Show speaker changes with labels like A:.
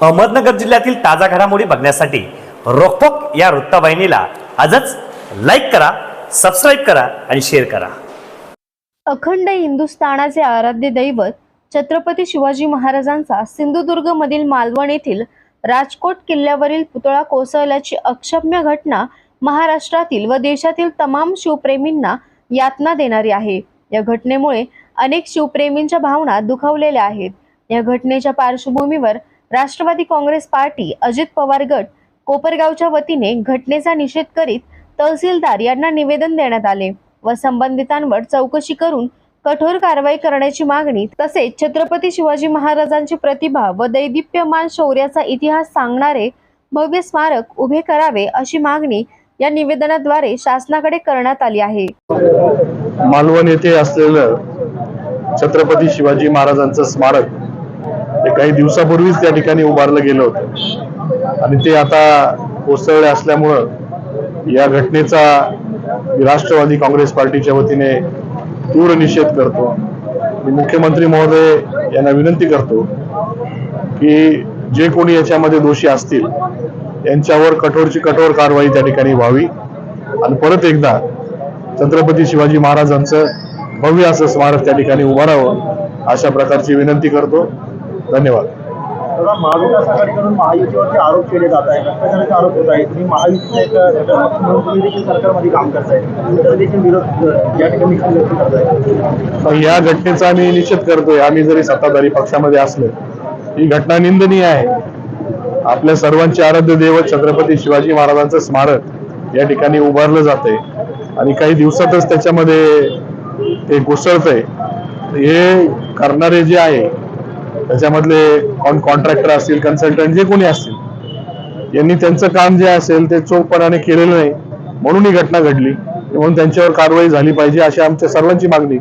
A: अहमदनगर जिल्ह्यातील ताजा घडामोडी बघण्यासाठी रोखोक या वृत्तवाहिनीला आजच लाईक करा सबस्क्राईब करा आणि शेअर करा.
B: अखंड हिंदुस्थानाचे आराध्य दैवत छत्रपती शिवाजी महाराजांचा सिंधुदुर्गमधील मालवण येथील राजकोट किल्ल्यावरील पुतळा कोसळल्याची अक्षम्य घटना महाराष्ट्रातील व देशातील तमाम शिवप्रेमींना यातना देणारी आहे. या घटनेमुळे अनेक शिवप्रेमींच्या भावना दुखावलेल्या आहेत. या घटनेच्या पार्श्वभूमीवर राष्ट्रवादी काँग्रेस पार्टी अजित पवार गट कोपरगावच्या वतीने घटनेचा निषेध करीत तहसीलदार यांना निवेदन देण्यात आले व संबंधितांवर चौकशी करून कठोर कारवाई करण्याची मागणी तसेच छत्रपती शिवाजी महाराजांची प्रतिभा व दैदिप्यमान शौर्याचा इतिहास सांगणारे भव्य स्मारक उभे करावे अशी मागणी या निवेदनाद्वारे शासनाकडे करण्यात आली आहे.
C: मालवण येथे असलेलं छत्रपती शिवाजी महाराजांचं स्मारक काही दिवसापूर्वीच त्या ठिकाणी उभारलं गेलं होतं. आणि ते आता कोसळले असल्यामुळं या घटनेचा राष्ट्रवादी काँग्रेस पार्टीच्या वतीने तीव्र निषेध करतो. मी मुख्यमंत्री महोदय यांना विनंती करतो की जे कोणी याच्यामध्ये दोषी असतील यांच्यावर कठोरची कठोर कारवाई त्या ठिकाणी व्हावी. आणि परत एकदा छत्रपती शिवाजी महाराजांचं भव्य असं स्मारक त्या ठिकाणी उभारावं अशा प्रकारची विनंती करतो. धन्यवाद.
D: महाविकास आघाडीकडून महायुतीवरती आरोप केले जात आहे भ्रष्टाचाराचे आरोप होत आहे तुम्ही महायुतीचे एक घटक म्हणून तुम्ही देखील सरकारमध्ये काम करताय. तर देखील विरोध या ठिकाणी करताय.
C: या घटनेचा आम्ही निषेध करतोय. आम्ही जरी सत्ताधारी पक्षामध्ये असलो ही घटना निंदनीय आहे. आपल्या सर्वांचे आराध्य दैवत छत्रपती शिवाजी महाराजांचं स्मारक या ठिकाणी उभारलं जातंय. आणि काही दिवसातच त्याच्यामध्ये ते कोसळतंय. हे करणारे जे आहे त्याच्यामधले कॉन कॉन्ट्रॅक्टर असतील कन्सल्टंट जे कोणी असतील यांनी त्यांचं काम जे असेल ते चोखपणाने केलेलं नाही. म्हणून ही घटना घडली. म्हणून त्यांच्यावर कारवाई झाली पाहिजे अशी आमच्या सर्वांची मागणी.